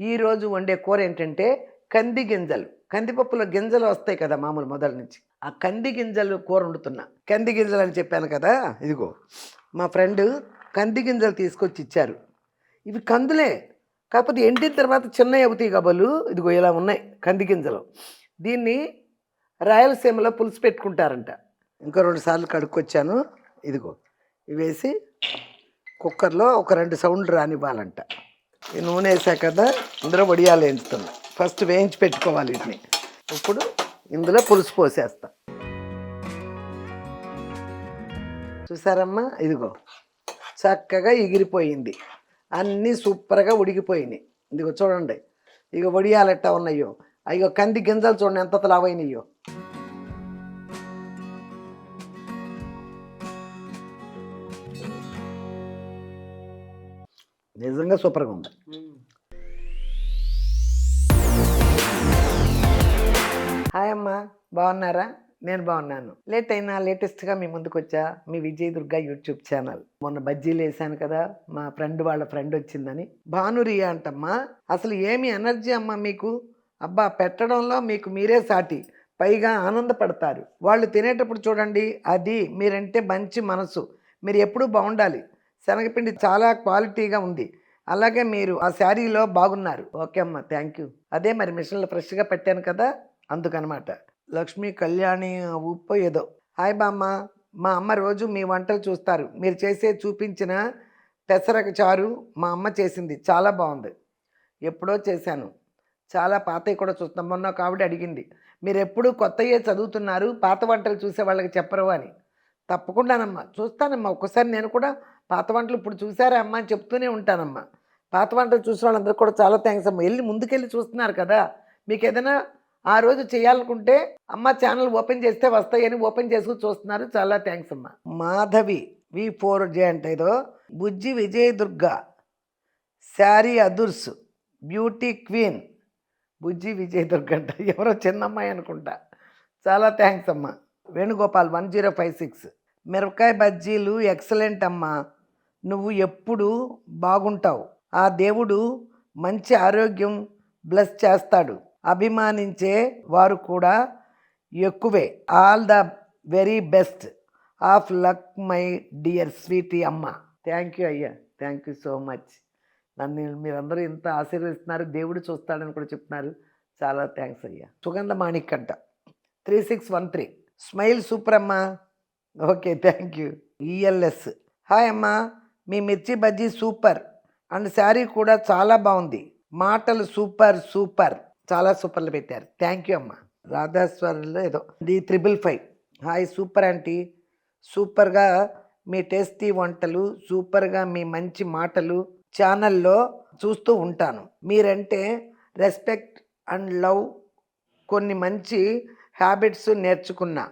ఈరోజు వండే కూర ఏంటంటే కంది గింజలు. కందిపప్పులో గింజలు వస్తాయి కదా మామూలు మొదల నుంచి. ఆ కంది గింజలు కూర వండుతున్నా. కంది గింజలు అని చెప్పాను కదా ఇదిగో. మా ఫ్రెండ్ కంది గింజలు తీసుకొచ్చి ఇచ్చారు. ఇవి కందులే. కాకపోతే ఎండిన తర్వాత చిన్నవి అవుతాయి కాబోలు ఇదిగో ఇలా ఉన్నాయి కంది గింజలు. దీన్ని రాయలసీమలో పులుసు పెట్టుకుంటారంట. ఇంకో రెండు సార్లు కడుక్కొచ్చాను. ఇదిగో. ఇవి వేసి కుక్కర్లో ఒక రెండు సౌండ్లు రానివ్వాలంట. ఈ నూనె వేసాక కదా ఇందులో వడియాలు వేయించుతున్నా ఫస్ట్ వేయించి పెట్టుకోవాలి వీటిని. ఇప్పుడు ఇందులో పులుసు పోసేస్తా. చూసారమ్మా? ఇదిగో. చక్కగా ఎగిరిపోయింది. అన్నీ సూపర్గా ఉడికిపోయినాయి. ఇదిగో చూడండి. ఇక వడియాలు ఎట్టా ఉన్నాయో. అయ్యో కంది గింజలు చూడండి ఎంత లావైనయో నిజంగా సూపర్గా ఉంది. హాయ్ అమ్మా బాగున్నారా? నేను బాగున్నాను. లేట్ అయినా లేటెస్ట్గా మీ ముందుకు వచ్చా మీ విజయ్ దుర్గా యూట్యూబ్ ఛానల్. మొన్న బజ్జీలు వేసాను కదా మా ఫ్రెండ్ వాళ్ళ ఫ్రెండ్ వచ్చిందని. భానురియా అంటమ్మా అసలు ఏమి ఎనర్జీ అమ్మా మీకు? అబ్బా పెట్టడంలో మీకు మీరే సాటి. పైగా ఆనందపడతారు. వాళ్ళు తినేటప్పుడు చూడండి అది మీరంటే మంచి మనసు. మీరు ఎప్పుడూ బాగుండాలి. శనగపిండి చాలా క్వాలిటీగా ఉంది. అలాగే మీరు ఆ శారీలో బాగున్నారు. ఓకే అమ్మ థ్యాంక్ యూ. అదే మరి మిషన్లో ఫ్రెష్గా పెట్టాను కదా అందుకనమాట. లక్ష్మీ కళ్యాణి ఉప్పు ఏదో. హాయ్ బామ్మ మా అమ్మ రోజు మీ వంటలు చూస్తారు. మీరు చేసే చూపించిన పెసరక చారు మా అమ్మ చేసింది. చాలా బాగుంది. ఎప్పుడో చేశాను. చాలా పాతవి కూడా చూస్తాం మొన్న ఒక ఆవిడ అడిగింది మీరు ఎప్పుడు కొత్తయే చదువుతున్నారు? పాత వంటలు చూసే వాళ్ళకి చెప్పరు అని. తప్పకుండానమ్మా చూస్తానమ్మా. ఒక్కసారి నేను కూడా పాత వంటలు ఇప్పుడు చూసారా అమ్మ అని చెప్తూనే ఉంటానమ్మా. పాత వంటలు చూసిన వాళ్ళందరూ కూడా చాలా థ్యాంక్స్ అమ్మ. వెళ్ళి ముందుకెళ్ళి చూస్తున్నారు కదా. మీకు ఏదైనా ఆ రోజు చేయాలనుకుంటే అమ్మ ఛానల్ ఓపెన్ చేస్తే వస్తాయని ఓపెన్ చేసుకుని చూస్తున్నారు. చాలా థ్యాంక్స్ అమ్మా. మాధవి వి ఫోర్ జే అంటే ఏదో బుజ్జి విజయ్ దుర్గా శారీ అదుర్స్ బ్యూటీ క్వీన్ బుజ్జి విజయ్ దుర్గ అంట. ఎవరో చిన్న అమ్మాయి అనుకుంటా. చాలా థ్యాంక్స్ అమ్మా. Venugopal one zero five six మిరపకాయ బజ్జీలు ఎక్సలెంట్ అమ్మా. నువ్వు ఎప్పుడు బాగుంటావు. ఆ దేవుడు మంచి ఆరోగ్యం బ్లెస్ చేస్తాడు. అభిమానించే వారు కూడా ఎక్కువే. All the very best. Of luck my dear sweety అమ్మ. థ్యాంక్ యూ అయ్యా. Thank you so much. నన్ను మీరందరూ ఇంత ఆశీర్వదిస్తున్నారు. దేవుడు చూస్తాడని కూడా చెప్తున్నారు. చాలా థ్యాంక్స్ అయ్యా. సుగంధ మాణిక్ అంట three six one three. Smile super అమ్మా. Okay thank you. ELS hi అమ్మా. మీ మిర్చి బజ్జీ సూపర్. అండ్ శారీ కూడా చాలా బాగుంది. మాటలు సూపర్ సూపర్. చాలా సూపర్లు పెట్టారు. థ్యాంక్ యూ అమ్మా. రాధాస్వరంలో ఏదో the triple five. Hi super aunty. సూపర్గా మీ టేస్టీ వంటలు సూపర్గా మీ మంచి మాటలు ఛానల్లో చూస్తూ ఉంటాను. మీరంటే రెస్పెక్ట్ అండ్ లవ్ కొన్ని మంచి హ్యాబిట్స్ నేర్చుకున్నా.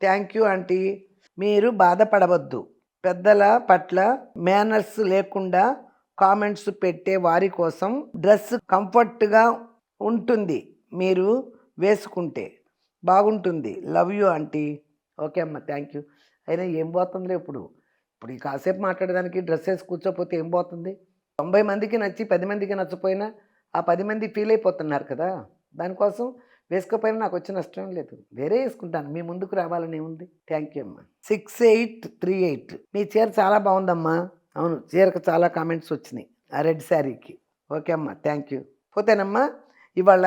Thank you aunty. మీరు బాధపడవద్దు. పెద్దల పట్ల మేనర్స్ లేకుండా కామెంట్స్ పెట్టే వారి కోసం డ్రెస్ కంఫర్ట్గా ఉంటుంది మీరు వేసుకుంటే. బాగుంటుంది. Love you aunty. ఓకే అమ్మ. Thank you. అయినా ఏం పోతుందిలే ఇప్పుడు? ఇప్పుడు ఈ కాసేపు మాట్లాడడానికి డ్రెస్ వేసి కూర్చోపోతే ఏం పోతుంది? తొంభై మందికి నచ్చి పది మందికి నచ్చపోయినా ఆ పది మంది ఫీల్ అయిపోతున్నారు కదా? దానికోసం వేసుకోపోయినా నాకు వచ్చిన నష్టం లేదు. వేరే వేసుకుంటాను. మీ ముందుకు రావాలని ఏముంది థ్యాంక్ యూ అమ్మా. సిక్స్ ఎయిట్ త్రీ ఎయిట్ మీ చీర చాలా బాగుందమ్మా. అవును చీరకు చాలా కామెంట్స్ వచ్చినాయి. ఆ రెడ్ శారీకి ఓకే అమ్మా థ్యాంక్ యూ పోతేనమ్మా ఇవాళ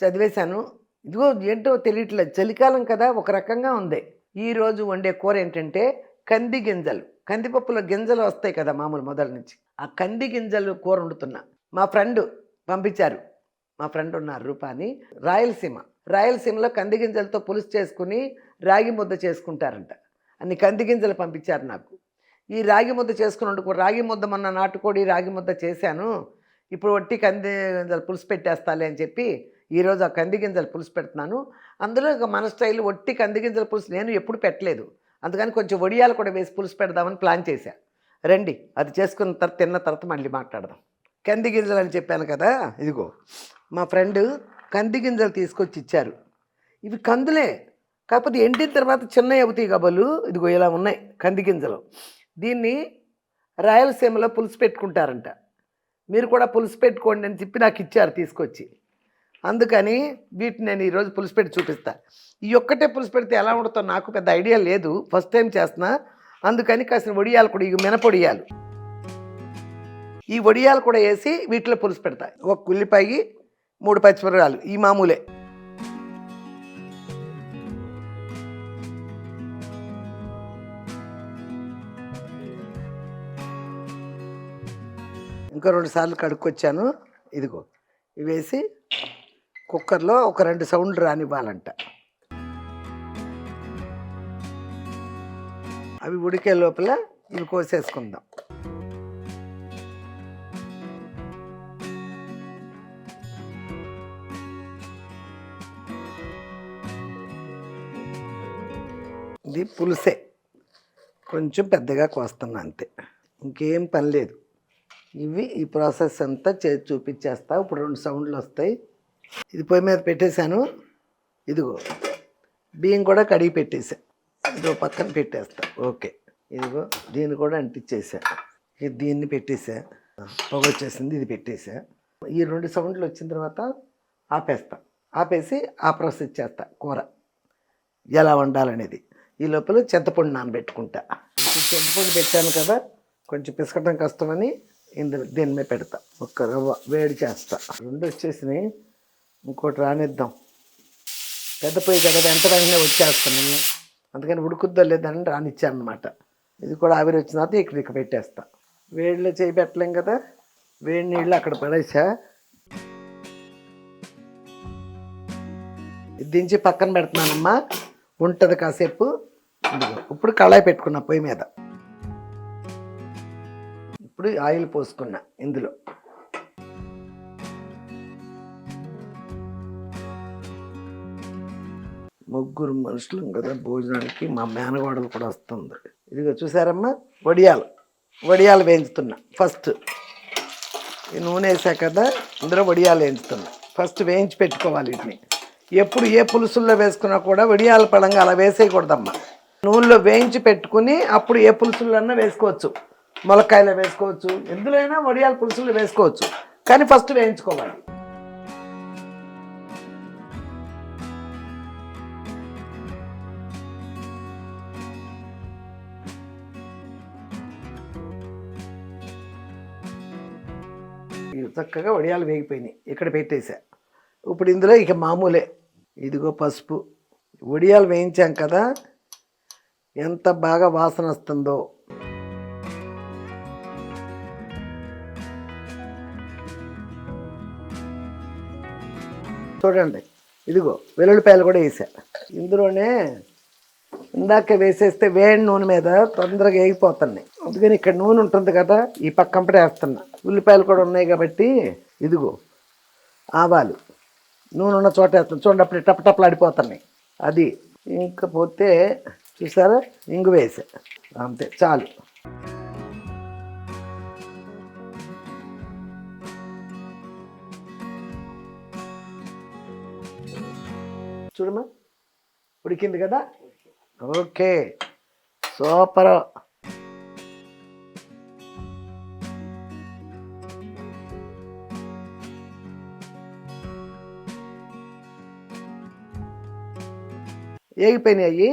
చదివేశాను. ఇదిగో ఏంటో తెలియట్లేదు. చలికాలం కదా ఒక రకంగా ఉంది. ఈరోజు వండే కూర ఏంటంటే కంది గింజలు. కందిపప్పులో గింజలు వస్తాయి కదా మామూలు మొదల నుంచి. ఆ కంది గింజలు కూర వండుతున్నా. మా ఫ్రెండ్ పంపించారు. మా ఫ్రెండ్ ఉన్నారు రూపాని. రాయలసీమ. రాయలసీమలో కంది గింజలతో పులుసు చేసుకుని రాగి ముద్ద చేసుకుంటారంట. అన్ని కంది గింజలు పంపించారు నాకు. ఈ రాగి ముద్ద చేసుకుని రాగి ముద్ద మొన్న నాటుకోడి రాగి ముద్ద చేశాను. ఇప్పుడు వట్టి కందిగింజలు పులుసు పెట్టేస్తాలే అని చెప్పి ఈరోజు ఆ కంది గింజలు పులుసు పెడుతున్నాను. అందులో మన స్టైల్ వట్టి కంది గింజల పులుసు నేను ఎప్పుడు పెట్టలేదు. అందుకని కొంచెం వడియాలు కూడా వేసి పులుసు పెడదామని ప్లాన్ చేశా. రండి అది చేసుకున్న తర్వాత తిన్న తర్వాత మళ్ళీ మాట్లాడదాం. కంది గింజలు అని చెప్పాను కదా ఇదిగో. మా ఫ్రెండ్ కంది గింజలు తీసుకొచ్చి ఇచ్చారు. ఇవి కందులే. కాకపోతే ఎండిన తర్వాత చిన్నవి అవుతాయి కబలు ఇదిగో ఇలా ఉన్నాయి కంది గింజలు. దీన్ని రాయలసీమలో పులుసు పెట్టుకుంటారంట. మీరు కూడా పులుసు పెట్టుకోండి అని చెప్పి నాకు ఇచ్చారు తీసుకొచ్చి. అందుకని వీటిని నేను ఈరోజు పులుసు పెట్టి చూపిస్తా. ఈ ఒక్కటే పులుసు పెడితే ఎలా ఉంటుందో నాకు పెద్ద ఐడియా లేదు. ఫస్ట్ టైం చేస్తున్నా. అందుకని కాసిన వడియాలు కూడా ఇవి మినపొడియాలు ఈ వడియాలు కూడా వేసి వీటిలో పులుసు పెడతా. ఒక కుల్లిపాయి మూడు పచ్చిమిరకాయలు ఈ మామూలే. ఇంకా రెండు సార్లు కడుక్కొచ్చాను. ఇదిగో. ఇవి వేసి కుక్కర్లో ఒక రెండు సౌండ్లు రానివ్వాలంట. అవి ఉడికే లోపల ఇవి కోసేసుకుందాం. ఇది పులుసే. కొంచెం పెద్దగా కోస్తున్నా అంతే. ఇంకేం పని లేదు. ఇవి ఈ ప్రాసెస్ అంతా చే చూపించేస్తా. ఇప్పుడు రెండు సౌండ్లు వస్తాయి. ఇది పొయ్యి మీద పెట్టేశాను. ఇదిగో. బియ్యం కూడా కడిగి పెట్టేశా. ఇదిగో పక్కన పెట్టేస్తా. ఓకే. ఇదిగో. దీన్ని కూడా అంటించేసా ఇది దీన్ని పెట్టేసా పొగ వచ్చేసింది. ఇది పెట్టేసా ఈ రెండు సౌండ్లు వచ్చిన తర్వాత ఆపేస్తా. ఆపేసి ఆ ప్రాసెస్ చేస్తా. కూర ఎలా వండాలనేది. ఈ లోపల చింతపండు నానబెట్టుకుంటా చింతపండు పెట్టాను కదా కొంచెం పిసకటం కష్టమని ఇందులో దీని మీద పెడతా. ఒక్క రవ్వ వేడి చేస్తా. రెండు వచ్చేసినాయి. ఇంకోటి రానిద్దాం. పెద్ద పొయ్యి కదా ఎంత వెంటనే వచ్చేస్తాను అందుకని ఉడుకుద్దో లేదని రానిచ్చాను అనమాట ఇది కూడా ఆవిరి వచ్చిన తర్వాత ఇక్కడ ఇక్కడ పెట్టేస్తా. వేడిలో చేయి పెట్టలేం కదా వేడి నీళ్ళు అక్కడ పడేసా. దించి పక్కన పెడుతున్నానమ్మా. ఉంటుంది కాసేపు. ఇప్పుడు కళాయి పెట్టుకున్న పొయ్యి మీద. ఇప్పుడు ఆయిల్ పోసుకున్నా ఇందులో. ముగ్గురు మనుషులు కదా భోజనానికి మా మేనగోడలు కూడా వస్తుంది. ఇదిగో చూసారమ్మా వడియాలు. వడియాలు వేయించుతున్నా. ఫస్ట్ ఈ నూనె వేసా కదా ఇందులో వడియాలు వేయించుతున్నా. ఫస్ట్ వేయించి పెట్టుకోవాలి వీటిని. ఎప్పుడు ఏ పులుసుల్లో వేసుకున్నా కూడా వడియాల పడంగా అలా వేసేయకూడదమ్మా. నూనెలో వేయించి పెట్టుకుని అప్పుడు ఏ పులుసులన్నా వేసుకోవచ్చు. మొలక్కాయలో వేసుకోవచ్చు. ఎందులోనైనా వడియాల పులుసులు వేసుకోవచ్చు. కానీ ఫస్ట్ వేయించుకోవాలి. చక్కగా వడియాలు వేగిపోయినాయి. ఇక్కడ పెట్టేసా ఇప్పుడు ఇందులో ఇక మామూలే. ఇదిగో పసుపు. వడియాలు వేయించాం కదా. ఎంత బాగా వాసన వస్తుందో. చూడండి ఇదిగో వెల్లుల్లిపాయలు కూడా వేసా. ఇందులోనే ఇందాక వేసేస్తే వేడి నూనె మీద తొందరగా వేగిపోతున్నాయి. అందుకని ఇక్కడ నూనె ఉంటుంది కదా ఈ పక్కంపటే వేస్తున్నా. ఉల్లిపాయలు కూడా ఉన్నాయి కాబట్టి ఇదిగో ఆవాలు. నూనె ఉన్న చోట వేస్తాను చూడండి అప్పుడు టప్ ఆడిపోతున్నాయి అది ఇంకపోతే చూసారా? ఇంగు వేసా. అంతే చాలు. చూడమ్మా ఉడికింది కదా? Okay super. ఏగిపోయినాయి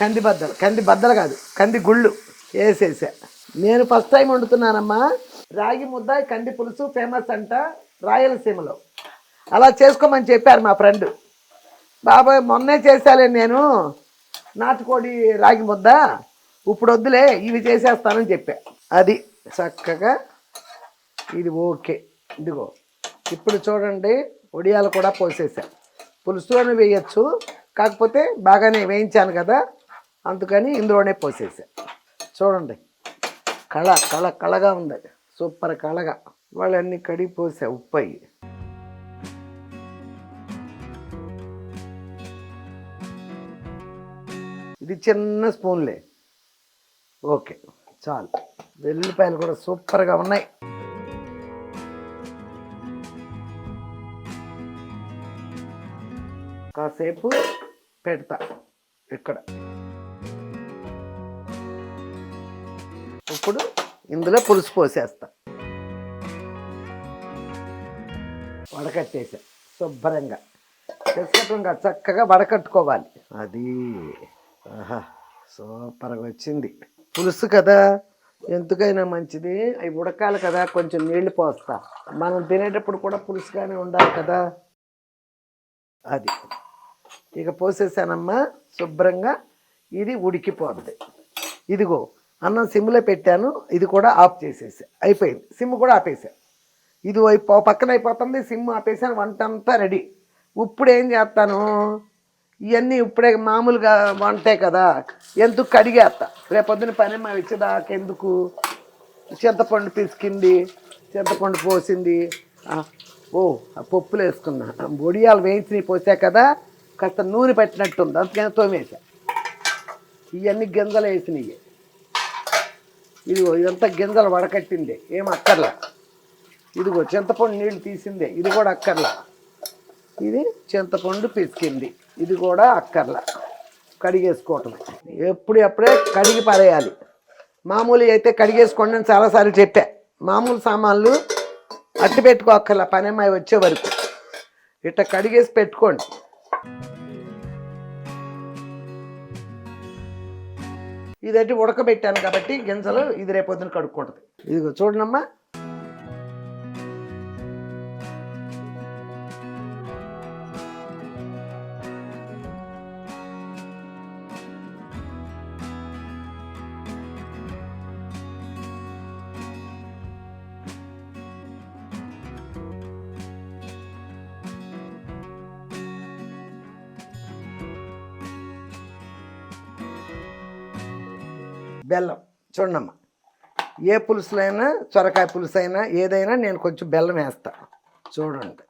కంది బద్దలు కంది బద్దలు కాదు కంది గుళ్ళు వేసేసా. నేను ఫస్ట్ టైం వండుతున్నానమ్మా. రాగి ముద్ద కంది పులుసు ఫేమస్ అంట రాయలసీమలో. అలా చేసుకోమని చెప్పారు మా ఫ్రెండ్ బాబాయ్ మొన్నే చేశాలే నేను. నాటుకోడి రాగి ముద్ద. ఇప్పుడు వద్దులే ఇవి చేసేస్తానని చెప్పా. అది చక్కగా ఇది ఓకే. ఇదిగో ఇప్పుడు చూడండి ఒడియాలు కూడా పోసేసా. పులుసులోనే వేయచ్చు. కాకపోతే బాగానే వేయించాను కదా. అందుకని ఇందులోనే పోసేసా. చూడండి. కళ కళ కళగా ఉంది. సూపర్ కళగా. వాళ్ళన్నీ కడిగి పోసా ఉప్పు అయ్యి ఇది చిన్న స్పూన్లే. ఓకే చాలు. వెల్లిపాయలు కూడా సూపర్గా ఉన్నాయి. కాసేపు పెడతా ఇక్కడ. ఇప్పుడు ఇందులో పులుసు పోసేస్తా. వడకట్టేసా శుభ్రంగా. తెచ్చుకోవడం చక్కగా వడకట్టుకోవాలి. అది ఆహా సూపర్గా వచ్చింది. పులుసు కదా ఎందుకైనా మంచిది. అవి ఉడకాలి కదా కొంచెం నీళ్ళు పోస్తా. మనం తినేటప్పుడు కూడా పులుసుగానే ఉండాలి కదా. అది. ఇక పోసేసానమ్మా శుభ్రంగా. ఇది ఉడికిపోద్ది. ఇదిగో అన్నం సిమ్లో పెట్టాను ఇది కూడా ఆఫ్ చేసేసి. అయిపోయింది. సిమ్ కూడా ఆపేసాను ఇది అయిపో పక్కన అయిపోతుంది సిమ్ ఆపేసాను వంట అంతా రెడీ. ఇప్పుడు ఏం చేస్తాను? ఇవన్నీ ఇప్పుడే మామూలుగా వంటే కదా ఎందుకు కడిగేస్తా? రేపొద్దున పని మా ఇచ్చేదాకా ఎందుకు? చింతపండు పిసికింది చింతపండు పోసింది. ఓ ఆ పప్పులు వేసుకున్నా. బొడియాలు వేయించి పోసా కదా కాస్త నూనె పెట్టినట్టుంది అందుకని తోమేసా. ఇవన్నీ గింజలు వేసినాయి ఇదిగో ఇదంతా గింజలు వడకట్టింది. ఏం అక్కర్లా? ఇదిగో చింతపండు నీళ్ళు తీసిందే. ఇది కూడా అక్కర్లా. ఇది చింతపండు పిసికింది. ఇది కూడా అక్కర్లా. కడిగేసుకోవటం. ఎప్పుడప్పుడే కడిగి పారేయాలి. మామూలు అయితే కడిగేసుకోండి అని చాలాసార్లు చెప్పా. మామూలు సామాన్లు అట్టి పెట్టుకోక్కర్లా. పనేమై వచ్చే వరకు. ఇట్లా కడిగేసి పెట్టుకోండి. ఇదైతే ఉడకబెట్టాను కాబట్టి గింజలు ఇది రేపొద్దున కడుక్కుంటుంది. ఇదిగో చూడనమ్మా చూడమ్మా ఏ పులుసులైనా సొరకాయ పులుసు అయినా ఏదైనా నేను కొంచెం బెల్లం వేస్తా. చూడండి.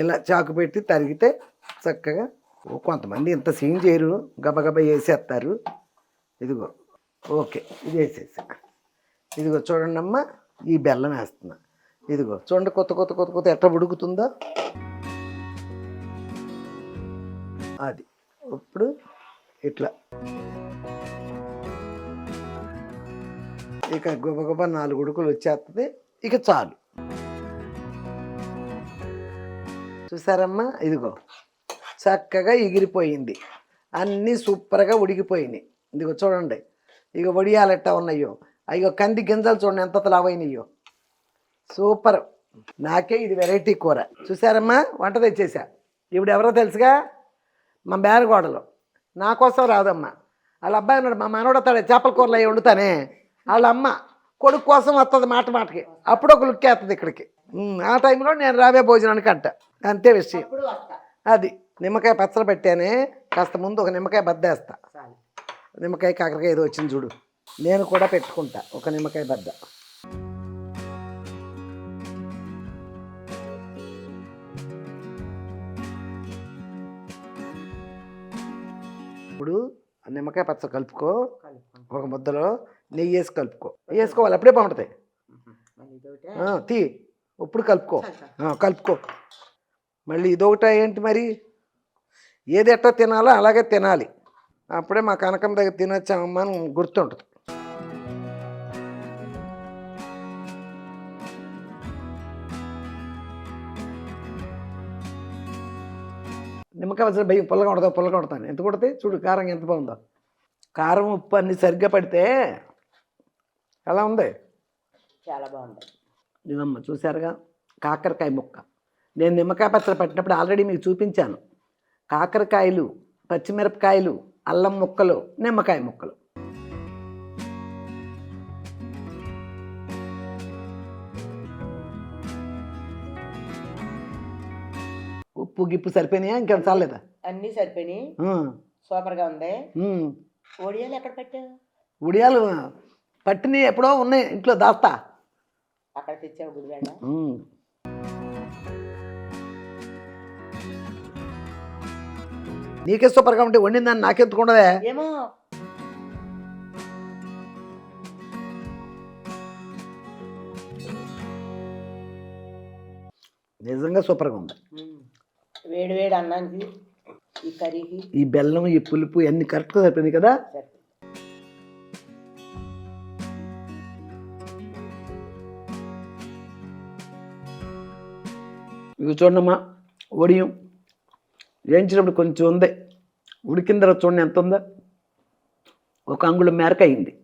ఇలా చాకు పెట్టి తరిగితే చక్కగా ఓ కొంతమంది ఇంత సీన్ చేయరు గబగబా వేసేస్తారు. ఇదిగో ఓకే ఇది వేసేసా. ఇదిగో చూడండి అమ్మా ఈ బెల్లం వేస్తున్నా. ఇదిగో చూడండి కొత్త కొత్త కొత్త కొత్త ఎట్లా ఉడుకుతుందో. అది. ఇప్పుడు ఇట్లా. ఇక గొప్ప నాలుగు ఉడుకులు వచ్చేస్తుంది ఇక చాలు. చూసారమ్మా? ఇదిగో. చక్కగా ఎగిరిపోయింది. అన్నీ సూపర్గా ఉడికిపోయినాయి. ఇదిగో చూడండి. ఇక వడియాలెట్ట ఉన్నాయో. అయ్యో కంది గింజలు చూడండి ఎంత లావైనయో. సూపర్. నాకే ఇది వెరైటీ కూర. చూసారమ్మా? వంట తెచ్చేసా. ఇప్పుడు ఎవరో తెలుసుగా? మా బేరగోడలు. నా కోసం రాదమ్మా. వాళ్ళ అబ్బాయి ఉన్నాడు మా మనోడు వస్తాడు చేపల కూరలు అవి వండుతానే. వాళ్ళ అమ్మ కొడుకు కోసం వస్తుంది మాట మాటకి. అప్పుడు ఒక లుక్ వేస్తుంది ఇక్కడికి. ఆ టైంలో నేను రావే భోజనానికి అంట. అంతే విషయం. అది నిమ్మకాయ పచ్చడి పెట్టానే కాస్త ముందు ఒక నిమ్మకాయ బద్దేస్తా. నిమ్మకాయ కాకరకాయ ఏదో వచ్చింది చూడు. నేను కూడా పెట్టుకుంటా ఒక నిమ్మకాయ బద్ద. ఇప్పుడు నిమ్మకాయ పచ్చ కలుపుకో ఒక ముద్దలో నెయ్యి వేసి కలుపుకో. వేసుకోవాలి అప్పుడే బాగుంటుంది. తీ ఇప్పుడు కలుపుకో. కలుపుకో. మళ్ళీ ఇదొకట ఏంటి మరి? ఏది ఎట్టా తినాలో అలాగే తినాలి. అప్పుడే మా కనకం దగ్గర తినొచ్చామమ్మా అని గుర్తుంటుంది. నిమ్మకాయ పచ్చడి భయం పుల్లగా కొడతా పుల్లగా కొడతాను ఎంత కొడితే చూడు కారం ఎంత బాగుందో. కారం ఉప్పు అన్ని సరిగ్గా పడితే ఎలా ఉంది? చాలా బాగుంది. ఇదమ్మ చూసారుగా కాకరకాయ ముక్క. నేను నిమ్మకాయ పచ్చడి పట్టినప్పుడు ఆల్రెడీ మీకు చూపించాను. కాకరకాయలు పచ్చిమిరపకాయలు అల్లం ముక్కలు నిమ్మకాయ ముక్కలు. ఉప్పు గిప్పు సరిపోయినాయా? ఇంకేం చాలేదా అన్నీ సరిపోయినాయి. సూపర్గా ఉంది. ఓడియాలు ఎక్కడ పెట్టావు? ఉడియాలు పట్టినవి ఎప్పుడో ఉన్నాయి ఇంట్లో దాస్తా. అక్కడ తెచ్చావు గుడివేడ? ఉమ్. నీకే సూపర్గా ఉంటే వండిందని నాకెందుకుండదే ఏమో. నిజంగా సూపర్గా ఉంది. వేడి వేడి అన్నానికి ఈ కర్రీకి ఈ బెల్లం ఈ పులుపు అన్ని కరెక్ట్గా సరిపోయింది కదా? ఇవి చూడమ్మా ఒడియం. వేయించినప్పుడు కొంచెం ఉంది. ఉడికిన తర్వాత చూడండి ఎంత ఉందో. ఒక అంగుళం మేరకు అయింది.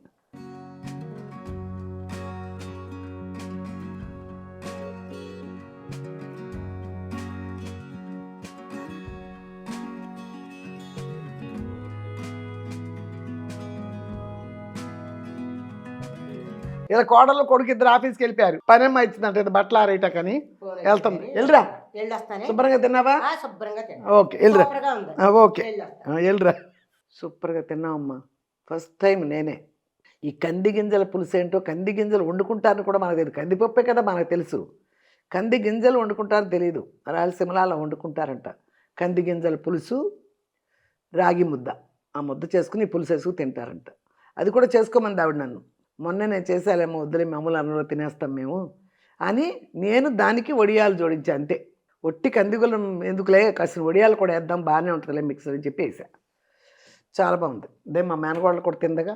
ఇలా కోడలు కొడుకు ఇద్దరు ఆఫీస్కి వెళ్ళిపోయారు. పనేమో ఇచ్చిందంట ఇది బట్టలు ఆరేయటకని వెళ్తుంది వెళ్ళిరా. శుభ్రంగా తిన్నావా? ఓకే వెళ్ళిరా. ఓకే. వెళ్ళిరా. సూపర్గా తిన్నావమ్మా. ఫస్ట్ టైం నేనే. ఈ కంది గింజల పులుసు ఏంటో కంది గింజలు వండుకుంటారని కూడా మనకు తెలియదు కందిపప్పే కదా మనకు తెలుసు. కంది గింజలు వండుకుంటారని తెలియదు రాయలసీమలో అలా వండుకుంటారంట. కంది గింజల పులుసు రాగి ముద్ద. ఆ ముద్ద చేసుకుని పులుసు వేసుకు తింటారంట. అది కూడా చేసుకోమంది ఆవిడ నన్ను. మొన్న నేను చేసేలేమో వద్దులే మామూలు అన్నంలో తినేస్తాం మేము అని నేను దానికి వడియాలు జోడించా అంతే. ఒట్టి కందిగులం ఎందుకులే కాసిన వడియాలు కూడా వేద్దాం బాగానే ఉంటుందిలే మిక్సర్ అని చెప్పి వేసా చాలా బాగుంది. అదే మా మేనగోడలు కూడా తిందగా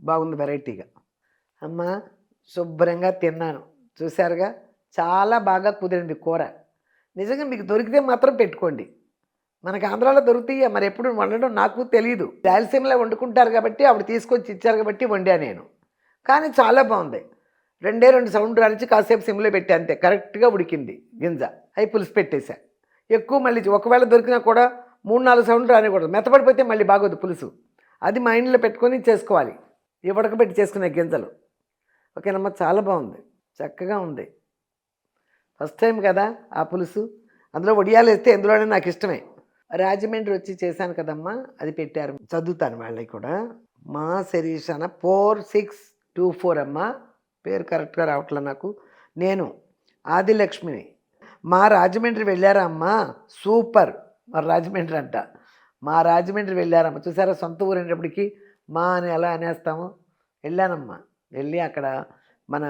బాగుంది వెరైటీగా. అమ్మ శుభ్రంగా తిన్నాను. చూశారుగా చాలా బాగా కుదిరింది కూర. నిజంగా మీకు దొరికితే మాత్రం పెట్టుకోండి. మనకి ఆంధ్రాలో దొరుకుతాయి? మరి ఎప్పుడు వండడం నాకు తెలియదు రాయలసీమలో వండుకుంటారు కాబట్టి ఆవిడ తీసుకొచ్చి ఇచ్చారు కాబట్టి వండా నేను. కానీ చాలా బాగుంది. రెండే రెండు సౌండ్ రానిచ్చి కాసేపు సిమ్లో పెట్టి అంతే. కరెక్ట్గా ఉడికింది గింజ. అవి పులుసు పెట్టేశా ఎక్కువ మళ్ళీ ఒకవేళ దొరికినా కూడా మూడు నాలుగు సౌండ్ రానికూడదు. మెత్తపడిపోతే మళ్ళీ బాగోదు పులుసు. అది మైండ్లో పెట్టుకొని చేసుకోవాలి. ఈ ఉడకబెట్టి చేసుకునే గింజలు. ఓకేనమ్మా? చాలా బాగుంది. చక్కగా ఉంది. ఫస్ట్ టైం కదా ఆ పులుసు. అందులో వడియాలు వేస్తే ఎందులోనే నాకు ఇష్టమే. రాజమండ్రి వచ్చి చేశాను కదమ్మా. అది పెట్టారు. చదువుతాను వాళ్ళకి కూడా. మా శరీషన ఫోర్ సిక్స్ టూ ఫోర్ అమ్మ పేరు కరెక్ట్గా రావట్లే నాకు. నేను ఆదిలక్ష్మిని. మా రాజమండ్రి వెళ్ళారా అమ్మ? సూపర్! మా రాజమండ్రి అంట. మా రాజమండ్రి వెళ్ళారమ్మ. చూసారా సొంత ఊరు అనేటప్పటికి మా అని ఎలా అనేస్తాము? వెళ్ళానమ్మా. వెళ్ళి అక్కడ మన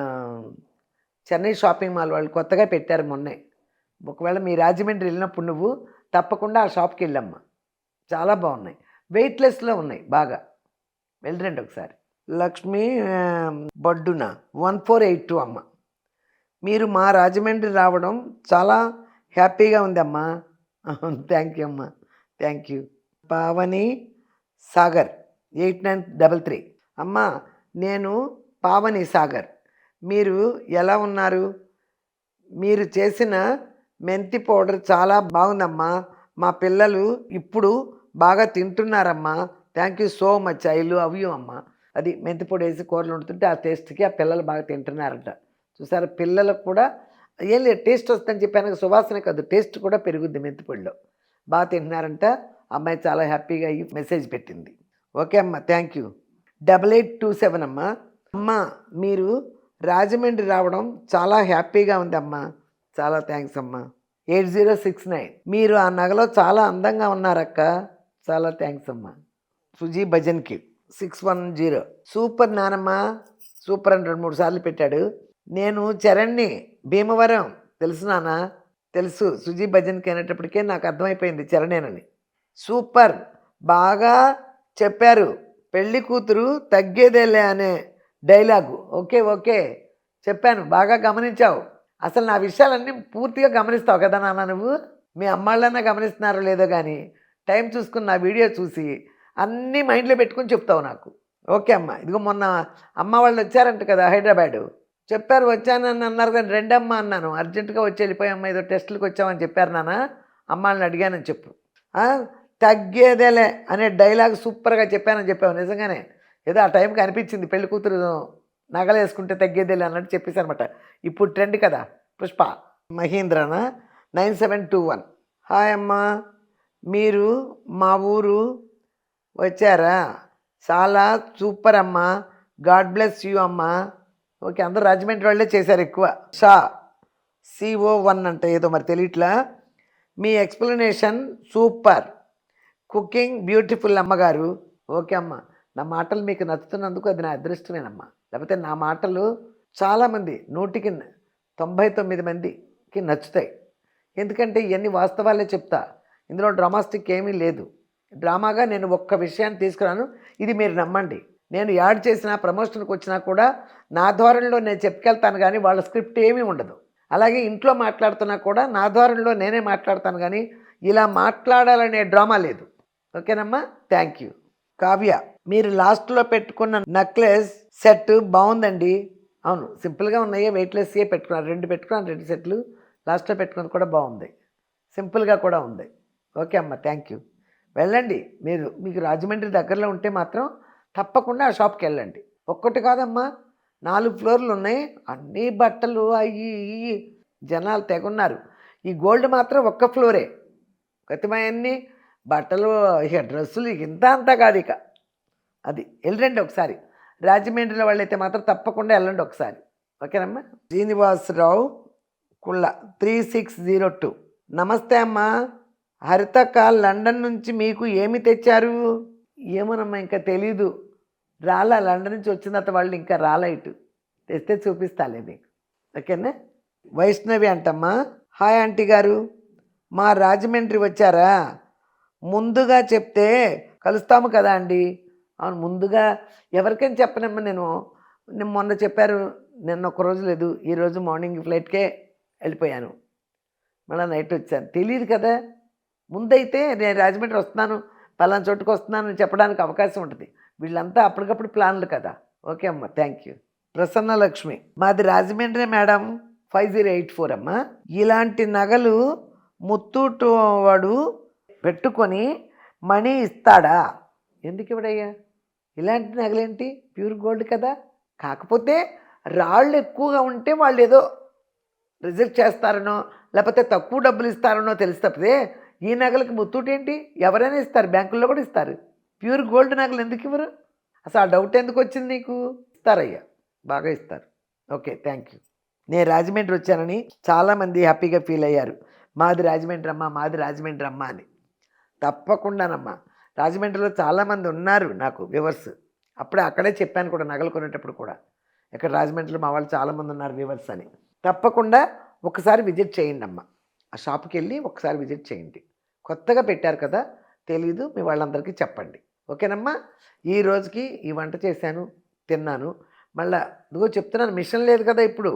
చెన్నై షాపింగ్ మాల్ వాళ్ళు కొత్తగా పెట్టారు మొన్నే. ఒకవేళ మీ రాజమండ్రి వెళ్ళినప్పుడు నువ్వు తప్పకుండా ఆ షాప్కి వెళ్ళమ్మా. చాలా బాగున్నాయి. వెయిట్లెస్లో ఉన్నాయి బాగా. వెళ్ళరండి ఒకసారి. లక్ష్మి బడ్డున బొడ్డున. వన్ ఫోర్ ఎయిట్ టూ అమ్మ. మీరు మా రాజమండ్రి రావడం చాలా హ్యాపీగా ఉందమ్మా. థ్యాంక్ యూ అమ్మా. Thank you. Pavani Sagar eight nine double three. అమ్మా నేను పావని సాగర్. మీరు ఎలా ఉన్నారు? మీరు చేసిన మెంతి పౌడర్ చాలా బాగుందమ్మా. మా పిల్లలు ఇప్పుడు బాగా తింటున్నారమ్మా. Thank you so much. I love you అమ్మా. అది మెంతి పొడి వేసి కూరలు వండుతుంటే ఆ టేస్ట్కి ఆ పిల్లలు బాగా తింటున్నారంట. చూసారా? పిల్లలకు కూడా ఏం లేదు టేస్ట్ వస్తుందని చెప్పాను సువాసన కాదు టేస్ట్ కూడా పెరుగుద్ది మెంతి పొడిలో. బాగా తింటున్నారంట అమ్మాయి చాలా హ్యాపీగా అయ్యి మెసేజ్ పెట్టింది. ఓకే అమ్మా thank you. Double eight two seven అమ్మా. అమ్మా మీరు రాజమండ్రి రావడం చాలా హ్యాపీగా ఉంది అమ్మా. చాలా థ్యాంక్స్ అమ్మా. Eight zero six nine. మీరు ఆ నగలో చాలా అందంగా ఉన్నారక్క. చాలా థ్యాంక్స్ అమ్మా. సుజీ భజన్కి సిక్స్ వన్ జీరో. సూపర్ నానమ్మ. సూపర్ అని రెండు మూడు సార్లు పెట్టాడు. నేను చరణ్ని భీమవరం. తెలుసు నాన్న? తెలుసు. సుజీ భజన్కి అనేటప్పటికే నాకు అర్థమైపోయింది చరణేనని. సూపర్. బాగా చెప్పారు. పెళ్ళి కూతురు తగ్గేదేలే అనే డైలాగు. Okay okay. చెప్పాను. బాగా గమనించావు. అసలు నా విషయాలన్నీ పూర్తిగా గమనిస్తావు కదా నాన్న నువ్వు? మీ అమ్మాళ్ళన్నా గమనిస్తున్నారో లేదో కానీ టైం చూసుకుని నా వీడియో చూసి అన్నీ మైండ్లో పెట్టుకుని చెప్తావు నాకు. ఓకే అమ్మ. ఇదిగో మొన్న అమ్మ వాళ్ళు వచ్చారంట కదా హైదరాబాదు. చెప్పారు వచ్చానని అన్నారు కానీ రెండమ్మ అన్నాను. అర్జెంటుగా వచ్చి వెళ్ళిపోయమ్మ ఏదో టెస్టులకు వచ్చామని చెప్పారు నాన్న. అమ్మాళ్ళని అడిగానని చెప్పు. తగ్గేదేలే అనే డైలాగ్ సూపర్గా చెప్పానని చెప్పావు నిజంగానే. ఏదో ఆ టైంకి అనిపించింది పెళ్ళి కూతురు నగలేసుకుంటే తగ్గేదేలే అన్నట్టు చెప్పేసి అనమాట ఇప్పుడు ట్రెండ్ కదా Pushpa. మహీంద్రనా? Nine seven two one. Hi అమ్మ. మీరు మా ఊరు వచ్చారా? చాలా సూపర్ అమ్మా. గాడ్ బ్లెస్ యూ అమ్మా. ఓకే అందరూ రాజమండ్రి వాళ్ళే చేశారు ఎక్కువ. షా సిఓ వన్ అంటే ఏదో మరి తెలియట్లా? మీ ఎక్స్ప్లెనేషన్ సూపర్. కుకింగ్ బ్యూటిఫుల్ అమ్మగారు. ఓకే అమ్మ. నా మాటలు మీకు నచ్చుతున్నందుకు అది నా అదృష్టమేనమ్మా. లేకపోతే నా మాటలు చాలామంది నూటికి తొంభై తొమ్మిది మందికి నచ్చుతాయి. ఎందుకంటే ఇవన్నీ వాస్తవాలే చెప్తా. ఇందులో డ్రామాస్టిక్ ఏమీ లేదు. డ్రామాగా నేను ఒక్క విషయాన్ని తీసుకురాను. ఇది మీరు నమ్మండి. నేను యాడ్ చేసిన ప్రమోషన్కి వచ్చినా కూడా నా ధోరణిలో నేను చెప్పుకెళ్తాను కానీ వాళ్ళ స్క్రిప్ట్ ఏమీ ఉండదు. అలాగే ఇంట్లో మాట్లాడుతున్నా కూడా నా ధోరణిలో నేనే మాట్లాడతాను కానీ ఇలా మాట్లాడాలనే డ్రామా లేదు. ఓకేనమ్మా? Thank you. కావ్య మీరు లాస్ట్లో పెట్టుకున్న నెక్లెస్ సెట్ బాగుందండి. అవును సింపుల్గా ఉన్నాయి వెయిట్లెస్గా పెట్టుకున్నాను రెండు పెట్టుకున్నాను రెండు సెట్లు. లాస్ట్లో పెట్టుకున్నది కూడా బాగుంది. సింపుల్గా కూడా ఉంది. ఓకే అమ్మ థ్యాంక్ యూ. వెళ్ళండి. మీరు మీకు రాజమండ్రి దగ్గరలో ఉంటే మాత్రం తప్పకుండా ఆ షాప్కి వెళ్ళండి. ఒక్కటి కాదమ్మా నాలుగు ఫ్లోర్లు ఉన్నాయి. అన్ని బట్టలు అయ్యి ఇయ్యి. జనాలు తెగున్నారు. ఈ గోల్డ్ మాత్రం ఒక్క ఫ్లోరే. గతిమయన్ని బట్టలు ఇక డ్రెస్సులు ఇంత అంతా కాదు ఇక. అది వెళ్ళండి ఒకసారి. రాజమండ్రిలో వాళ్ళైతే మాత్రం తప్పకుండా వెళ్ళండి ఒకసారి. ఓకేనమ్మా? శ్రీనివాసరావు కుళ్ళ త్రీ సిక్స్ జీరో టూ. నమస్తే అమ్మా. హరితక్క లండన్ నుంచి మీకు ఏమి తెచ్చారు? ఏమోనమ్మా ఇంకా తెలీదు. రాలా లండన్ నుంచి వచ్చిన తర్వాత వాళ్ళు ఇంకా రాలా ఇటు. తెస్తే చూపిస్తాలే మీకు. ఓకేనా? వైష్ణవి అంటమ్మా. హాయ్ ఆంటీ గారు. మా రాజమండ్రి వచ్చారా? ముందుగా చెప్తే కలుస్తాము కదా అండి. అవును ముందుగా ఎవరికైనా చెప్పనమ్మా నేను? నేను మొన్న చెప్పారు నిన్న ఒక రోజు లేదు. ఈరోజు మార్నింగ్ ఫ్లైట్కే వెళ్ళిపోయాను. మళ్ళీ నైట్ వచ్చాను. తెలియదు కదా. ముందైతే నేను రాజమండ్రి వస్తున్నాను పలానా చోటుకు వస్తున్నాను అని చెప్పడానికి అవకాశం ఉంటుంది. వీళ్ళంతా అప్పటికప్పుడు ప్లాన్లు కదా. ఓకే అమ్మ థ్యాంక్ యూ. ప్రసన్న లక్ష్మి మాది Rajahmundry madam five zero eight four అమ్మ. ఇలాంటి నగలు ముత్తూటు వాడు పెట్టుకొని మనీ ఇస్తాడా? ఎందుకు ఇవ్వడయ్యా? ఇలాంటి నగలేంటి? ప్యూర్ గోల్డ్ కదా. కాకపోతే రాళ్ళు ఎక్కువగా ఉంటే వాళ్ళు ఏదో రిజెక్ట్ చేస్తారనో లేకపోతే తక్కువ డబ్బులు ఇస్తారనో తెలిసి తప్పితే ఈ నగలకి ముత్తూటి ఏంటి ఎవరైనా ఇస్తారు బ్యాంకుల్లో కూడా ఇస్తారు. ప్యూర్ గోల్డ్ నగలు ఎందుకు ఇవ్వరు? అసలు ఆ డౌట్ ఎందుకు వచ్చింది నీకు? ఇస్తారయ్యా బాగా ఇస్తారు. Okay thank you. నేను రాజమండ్రి వచ్చానని చాలామంది హ్యాపీగా ఫీల్ అయ్యారు. మాది రాజమండ్రి అమ్మ మాది రాజమండ్రి అమ్మ అని. తప్పకుండానమ్మా. రాజమండ్రిలో చాలామంది ఉన్నారు నాకు వ్యూవర్స్. అప్పుడే అక్కడే చెప్పాను కూడా నగలు కొనేటప్పుడు కూడా. ఇక్కడ రాజమండ్రిలో మా వాళ్ళు చాలామంది ఉన్నారు వ్యూవర్స్ అని. తప్పకుండా ఒకసారి విజిట్ చేయండి అమ్మ ఆ షాప్కి వెళ్ళి ఒకసారి విజిట్ చేయండి. కొత్తగా పెట్టారు కదా తెలీదు మీ వాళ్ళందరికీ చెప్పండి. ఓకేనమ్మా? ఈ రోజుకి ఈ వంట చేశాను తిన్నాను. మళ్ళా ఇదిగో చెప్తున్నాను మిషన్ లేదు కదా ఇప్పుడు.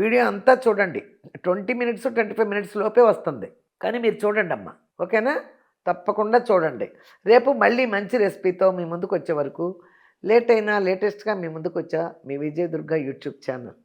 వీడియో అంతా చూడండి. Twenty minutes twenty five minutes లోపే వస్తుంది. కానీ మీరు చూడండి అమ్మా. ఓకేనా? తప్పకుండా చూడండి. రేపు మళ్ళీ మంచి రెసిపీతో మీ ముందుకు వచ్చే వరకు లేట్ అయినా లేటెస్ట్గా మీ ముందుకు వచ్చా మీ విజయదుర్గ యూట్యూబ్ ఛానల్.